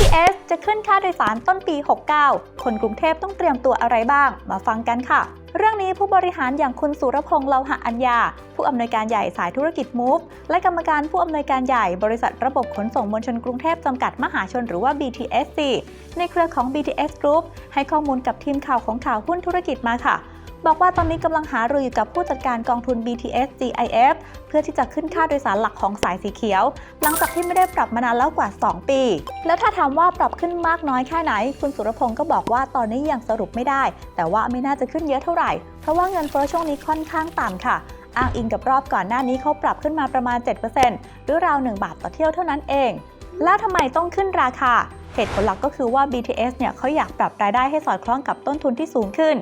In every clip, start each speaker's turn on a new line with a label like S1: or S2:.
S1: BTS จะขึ้นค่าโดยสารต้นปี 69 คนกรุงเทพต้องเตรียมตัวอะไรบ้าง มาฟังกันค่ะ เรื่องนี้ผู้บริหารอย่างคุณสุรพงษ์เลาหะอัญญา ผู้อำนวยการใหญ่สายธุรกิจ Move และกรรมการผู้อำนวยการใหญ่บริษัทระบบขนส่งมวลชนกรุงเทพจำกัดมหาชนหรือว่า BTSC ในเครือของ BTS Group ให้ข้อมูลกับทีมข่าวของข่าวหุ้นธุรกิจมาค่ะ บอกว่าตอนนี้กำลังหารืออยู่กับผู้จัดการกองทุน BTS GIF เพื่อที่จะขึ้นค่าโดยสารหลักของสายสีเขียว หลังจากที่ไม่ได้ปรับมานานแล้วกว่า 2 ปี แล้วถ้าถามว่าปรับขึ้นมากน้อยแค่ไหน คุณสุรพงศ์ก็บอกว่าตอนนี้ยังสรุปไม่ได้ แต่ว่าไม่น่าจะขึ้นเยอะเท่าไหร่ เพราะว่าเงินเฟ้อช่วงนี้ค่อนข้างต่ำค่ะอ้างอิงกับรอบก่อนหน้านี้เขาปรับขึ้นมาประมาณ 7%หรือราว 1 บาทต่อเที่ยวเท่านั้นเอง แล้วทำไมต้องขึ้นราคา เหตุผลหลักก็คือว่า BTS เนี่ยเขาอยากปรับรายได้ให้สอดคล้องกับต้นทุนที่สูงขึ้น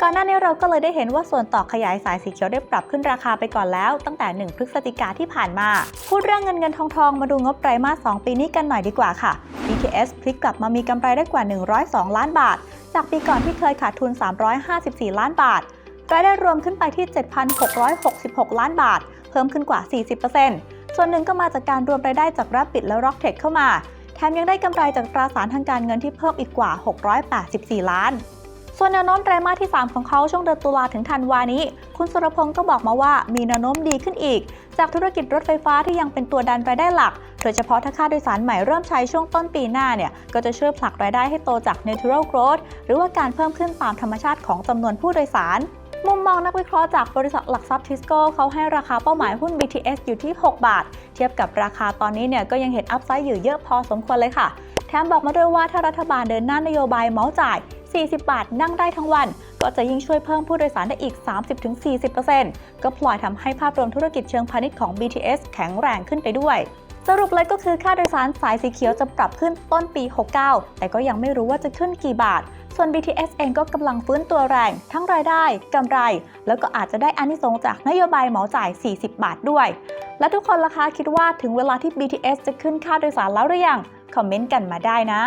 S1: ก่อนหน้านี้เราก็เลยได้เห็นว่าส่วนต่อขยายสายสีเขียวได้ปรับขึ้นราคาไปก่อนแล้ว ตั้งแต่ 1 พฤศจิกาที่ผ่านมา พูดเรื่องเงินเงินทองทองมาดูงบไตรมาส 2 ปีนี้กันหน่อยดีกว่าค่ะ BTS พลิกกลับมามีกำไรได้กว่า 102 ล้านบาท จากปีก่อนที่เคยขาดทุน 354 ล้านบาทรายได้รวมขึ้นไปที่ 7,666 ล้านบาท เพิ่มขึ้นกว่า 40%ส่วนหนึ่งก็มาจากการรวมรายได้จาก Rapid และ Rocktech เข้ามา แถมยังได้กำไรจากตราสารทางการเงินที่เพิ่มอีกกว่า 684 ล้าน ส่วนแนวโน้มไตรมาสที่ 3 ของเขาช่วงเดือนตุลาถึงธันวานี้ คุณสุรพงศ์ก็บอกมาว่ามีแนวโน้มดีขึ้นอีก จากธุรกิจรถไฟฟ้าที่ยังเป็นตัวดันรายได้หลัก โดยเฉพาะถ้าค่าโดยสารใหม่เริ่มใช้ช่วงต้นปีหน้าเนี่ยก็จะช่วยผลักรายได้ให้โตจาก natural growth หรือว่าการเพิ่มขึ้นตามธรรมชาติของจำนวนผู้โดยสาร มุมมองนักวิเคราะห์จากบริษัทหลักทรัพย์ทิสโก้เขาให้ราคาเป้าหมายหุ้น BTS อยู่ที่ 6 บาท เทียบกับราคาตอนนี้เนี่ยก็ยังเห็นอัพไซด์อยู่เยอะพอสมควรเลยค่ะ แถมบอกมาด้วยว่าถ้ารัฐบาลเดินหน้านโยบายเมาจ่าย 40 บาทนั่งได้ทั้งวัน ก็จะยิ่งช่วยเพิ่มผู้โดยสารได้อีก 30-40%ก็พลอยทำให้ภาพรวมธุรกิจเชิงพาณิชย์ของ BTS แข็งแรงขึ้นไปด้วย สรุปเลยก็คือค่าโดยสารสายสีเขียวจะปรับขึ้นต้นปี 69 แต่ก็ยังไม่รู้ว่าจะขึ้นกี่บาท ส่วน BTS เองก็กำลังฟื้นตัวแรง ทั้งรายได้กำไร แล้วก็อาจจะได้อานิสงจากนโยบายเหมาจ่าย 40 บาทด้วย และทุกคนล่ะคะคิดว่าถึงเวลาที่ BTS จะขึ้นค่าโดยสารแล้วหรือยัง คอมเมนต์กันมาได้นะ